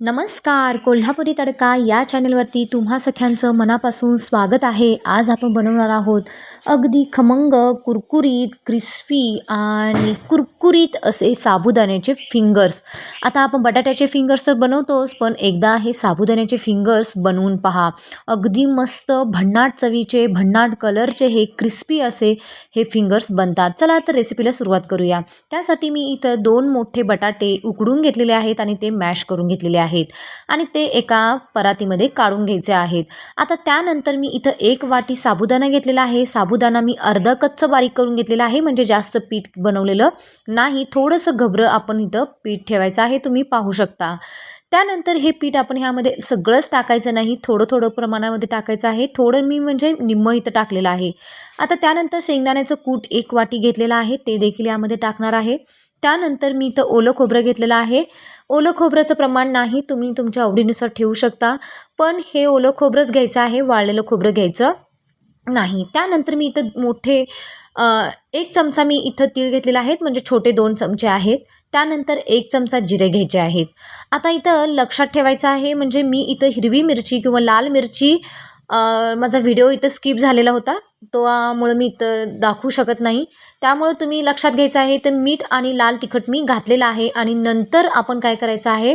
नमस्कार कोल्हापुरी तडका या चॅनलवरती तुम्हा सख्यांचं मनापासून स्वागत आहे. आज आपण बनवणार आहोत अगदी खमंग कुरकुरीत क्रिस्पी आणि कुरकुरीत असे साबुदाण्याचे फिंगर्स आता आपण बटाट्याचे फिंगर्स तर बनवतोच पण एकदा हे साबुदाण्याचे फिंगर्स बनवून पहा. अगदी मस्त भन्नाट चवीचे भन्नाट कलरचे हे क्रिस्पी असे हे फिंगर्स बनतात. चला तर रेसिपीला सुरुवात करूया. त्यासाठी मी इथं दोन मोठे बटाटे उकडून घेतलेले आहेत आणि ते मॅश करून घेतलेले आहेत. आहेत आणि ते एका परातीमध्ये काढून घ्यायचे आहेत. आता त्यानंतर मी इथं एक वाटी साबुदाणा घेतलेला आहे. साबुदाणा मी अर्ध कच्चं बारीक करून घेतलेलं आहे. म्हणजे जास्त पीठ बनवलेलं नाही. थोडंसं घबरं आपण इथं पीठ ठेवायचं आहे. तुम्ही पाहू शकता. त्यानंतर हे पीठ आपण ह्यामध्ये सगळंच टाकायचं नाही. थोडं थोडं प्रमाणामध्ये टाकायचं आहे. थोडं मी म्हणजे निम्म इथं टाकलेलं आहे. आता त्यानंतर शेंगदाण्याचं कूट एक वाटी घेतलेलं आहे. ते देखील यामध्ये टाकणार आहे. त्यानंतर मी इथं ओलं खोबरं घेतलेलं आहे. ओलं खोबऱ्याचं प्रमाण नाही तुम्ही तुमच्या आवडीनुसार ठेवू शकता. पण हे ओलं खोबरंच घ्यायचं आहे वाळलेलं खोबरं घ्यायचं नाही. त्यानंतर मी इथं मोठे एक चमचा मी इथं तीळ घेतलेला आहेत म्हणजे छोटे दोन चमचे आहेत. त्यानंतर एक चमचा जिरे घ्यायचे आहेत. आता इथं लक्षात ठेवायचं आहे म्हणजे मी इथं हिरवी मिरची किंवा लाल मिरची माझा व्हिडिओ इथं स्किप झालेला होता. त्यामुळं मी इथं दाखवू शकत नाही. त्यामुळं तुम्ही लक्षात घ्यायचं आहे तर मीठ आणि लाल तिखट मी घातलेलं आहे आणि नंतर आपण काय करायचं आहे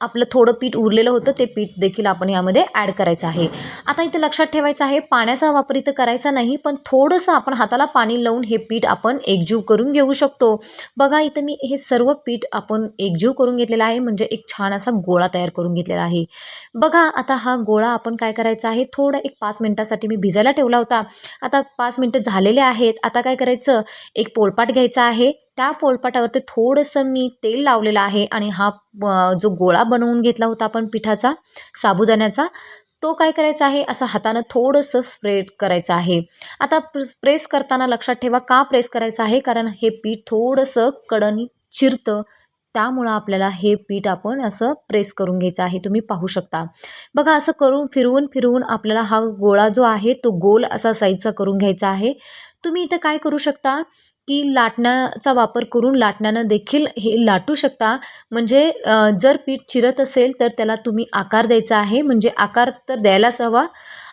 आपलं थोडं पीठ उरलेलं होतं ते पीठ देखील आपण यामध्ये ॲड करायचं आहे. आता इथं लक्षात ठेवायचं आहे पाण्याचा वापर इथं करायचा नाही पण थोडंसं आपण हाताला पाणी लावून हे पीठ आपण एकजीव करून घेऊ शकतो. बघा इथं मी हे सर्व पीठ आपण एकजीव करून घेतलेलं आहे म्हणजे एक छान असा गोळा तयार करून घेतलेला आहे. बघा आता हा गोळा आपण काय करायचा आहे थोडं एक पाच मिनटासाठी मी भिजायला ठेवला होता. आता पाच मिनटं झालेले आहेत. आता काय करायचं? एक पोळपाट घ्यायचा आहे. त्या पोळपाटावरती थोडंसं मी तेल लावलेलं आहे आणि हा जो गोळा बनवून घेतला होता आपण पिठाचा साबुदाण्याचा तो काय करायचा आहे? असं हातानं थोडंसं स्प्रेड करायचं आहे. आता प्रेस करताना लक्षात ठेवा का प्रेस करायचं आहे? कारण हे पीठ थोडंसं कडणी चिरतं. त्यामुळं आपल्याला हे पीठ आपण असं प्रेस करून घ्यायचं आहे. तुम्ही पाहू शकता. बघा असं करून फिरवून फिरवून आपल्याला हा गोळा जो आहे तो गोल असा साईजचा करून घ्यायचा आहे. तुम्ही इथं काय करू शकता की लाटण्याचा वापर करून लाटण्यानं देखील हे लाटू शकता. म्हणजे जर पीठ चिरत असेल तर त्याला तुम्ही आकार द्यायचा आहे. म्हणजे आकार तर द्यायलाच हवा.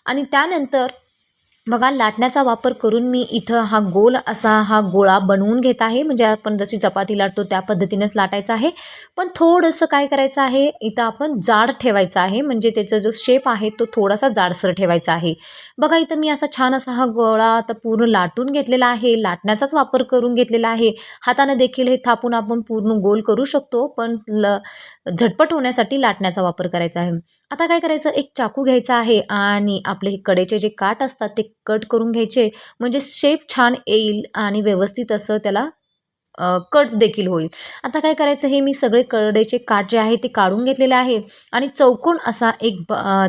आणि त्यानंतर बघा लाटण्याचा वापर करून मी इथं हा गोल असा हा गोळा बनवून घेत आहे. म्हणजे आपण जशी चपाती लाटतो त्या पद्धतीनेच लाटायचं आहे. पण थोडंसं काय करायचं आहे? इथं आपण जाड ठेवायचं आहे. म्हणजे त्याचा जो शेप आहे तो थोडासा जाडसर ठेवायचा आहे. बघा इथं मी असा छान असा हा गोळा आता पूर्ण लाटून घेतलेला आहे. लाटण्याचाच वापर करून घेतलेला आहे. हाताने देखील हे थापून आपण पूर्ण गोल करू शकतो. पण ल झटपट होण्यासाठी लाटण्याचा वापर करायचा आहे. आता काय करायचं? एक चाकू घ्यायचा आहे. आणि आपले हे कडेचे जे काठ असतात ते कट करून घ्यायचे. म्हणजे शेप छान येईल आणि व्यवस्थित असं त्याला कट देखील होईल. आता काय करायचं हे मी सगळे कडेचे काठ जे आहे ते काढून घेतलेले आहे. आणि चौकोन असा एक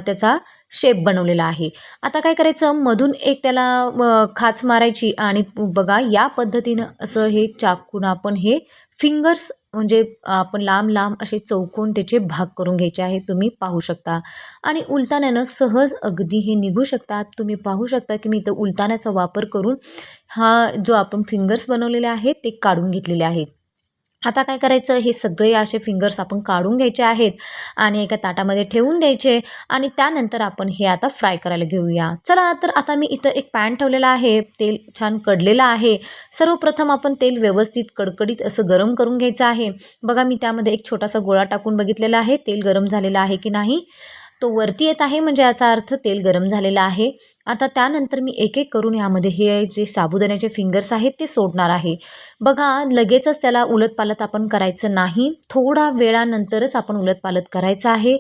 त्याचा शेप बनवलेला आहे. आता काय करायचं? मधून एक त्याला खाच मारायची आणि बघा या पद्धतीनं असं हे चाकून आपण हे फिंगर्स म्हणजे आपण लांब लांब असे चौकोन त्याचे भाग करून घ्यायचे आहे तुम्ही पाहू शकता. आणि उलताण्यानं सहज अगदी हे निघू शकतात. तुम्ही पाहू शकता की मी इथं उलताण्याचा वापर करून हा जो आपण फिंगर्स बनवलेले आहेत ते काढून घेतलेले आहेत. आता काय करायचं? हे सगळे असे फिंगर्स आपण काढून घ्यायचे आहेत आणि एका ताटामध्ये ठेवून द्यायचे आणि त्यानंतर आपण हे आता फ्राय करायला घेऊया. चला तर आता मी इथं एक पॅन ठेवलेला आहे. तेल छान कडलेलं आहे. सर्वप्रथम आपण तेल व्यवस्थित कडकडीत असं गरम करून घ्यायचं आहे. बघा मी त्यामध्ये एक छोटासा गोळा टाकून बघितलेला आहे. तेल गरम झालेलं आहे की नाही? तो वरती येत आहे म्हणजे याचा अर्थ तेल गरम झालेलं आहे. आता त्यानंतर मी एक एक करून यामध्ये हे जे साबुदाण्याचे फिंगर्स आहेत ते सोडणार आहे. बघा लगेचच त्याला उलटपालट आपण करायचं नाही. थोडा वेळानंतरच आपण उलटपालट करायचं आहे.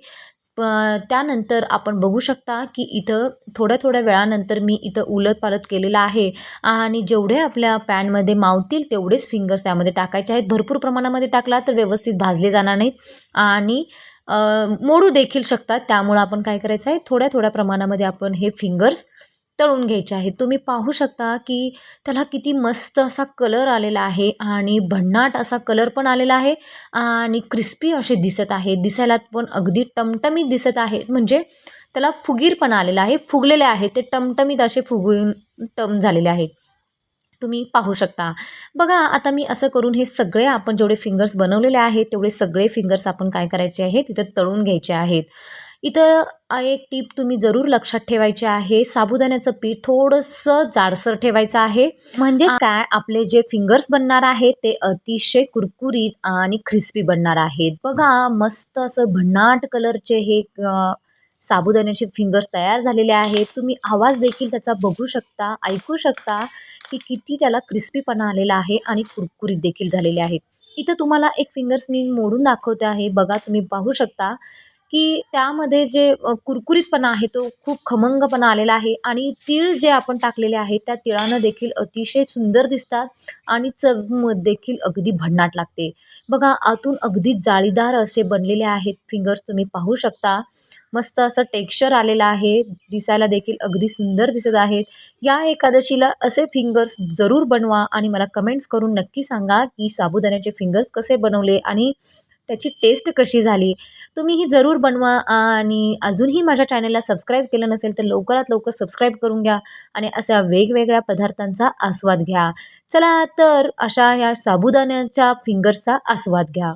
प त्यानंतर आपण बघू शकता की इथं थोड्या थोड्या वेळानंतर मी इथं उलटपालट केलेलं आहे. आणि जेवढे आपल्या पॅनमध्ये मावतील तेवढेच फिंगर्स त्यामध्ये टाकायचे आहेत. भरपूर प्रमाणामध्ये टाकला तर व्यवस्थित भाजले जाणार नाहीत. आणि मोडू देखील शकतात. त्यामुळं आपण काय करायचं आहे? थोड्या थोड्या प्रमाणामध्ये आपण हे फिंगर्स तळून घ्यायचे आहेत. तुम्ही पाहू शकता की त्याला किती मस्त असा कलर आलेला आहे आणि भन्नाट असा कलर पण आलेला आहे आणि क्रिस्पी असे दिसत आहे. दिसायला पण अगदी टमटमीत दिसत आहे. म्हणजे त्याला फुगीर पण आलेला आहे. फुगलेले आहे. ते टमटमीत असे फुगून टम झालेले आहेत. तुम्ही पाहू शकता. बघा आता मी असं करून हे सगळे आपण जेवढे फिंगर्स बनवलेले आहेत तेवढे सगळे फिंगर्स आपण काय करायचे आहेत तिथं तळून घ्यायचे आहेत. इथं एक टीप तुम्ही जरूर लक्षात ठेवायची आहे साबुदाण्याचं पीठ थोडंसं जाडसर ठेवायचं आहे. म्हणजेच काय? आपले जे फिंगर्स बनणार आहेत ते अतिशय कुरकुरीत आणि क्रिस्पी बनणार आहेत. बघा मस्त असं भन्नाट कलरचे हे साबुदाण्याचे फिंगर्स तयार झालेले आहेत. तुम्ही आवाज देखील त्याचा बघू शकता ऐकू शकता की किती त्याला क्रिस्पीपणा आलेला आहे आणि कुरकुरीत देखील झालेले आहेत. इथं तुम्हाला एक फिंगर्स मी मोडून दाखवते आहे. बघा तुम्ही पाहू शकता. की त्यामध्ये जे कुरकुरीतपणा आहे तो खूप खमंगपणा आलेला आहे आणि तीळ जे आपण टाकलेले आहे त्या तिळानं देखील अतिशय सुंदर दिसतात आणि चव देखील अगदी भन्नाट लागते. बघा आतून अगदी जाळीदार असे बनलेले आहेत फिंगर्स तुम्ही पाहू शकता. मस्त असं टेक्स्चर आलेलं आहे दिसायला देखील अगदी सुंदर दिसत आहेत. या एकादशीला असे फिंगर्स जरूर बनवा आणि मला कमेंट्स करून नक्की सांगा की साबुदाण्याचे फिंगर्स कसे बनवले आणि त्याची टेस्ट कशी झाली? तुम्ही ही जरूर बनवा आणि अजूनही माझ्या चॅनलला सबस्क्राईब केलं नसेल तर लवकरात लवकर सबस्क्राईब करून घ्या आणि अशा वेगवेगळ्या पदार्थांचा आस्वाद घ्या. चला तर अशा ह्या साबुदाण्याच्या फिंगर्सचा आस्वाद घ्या.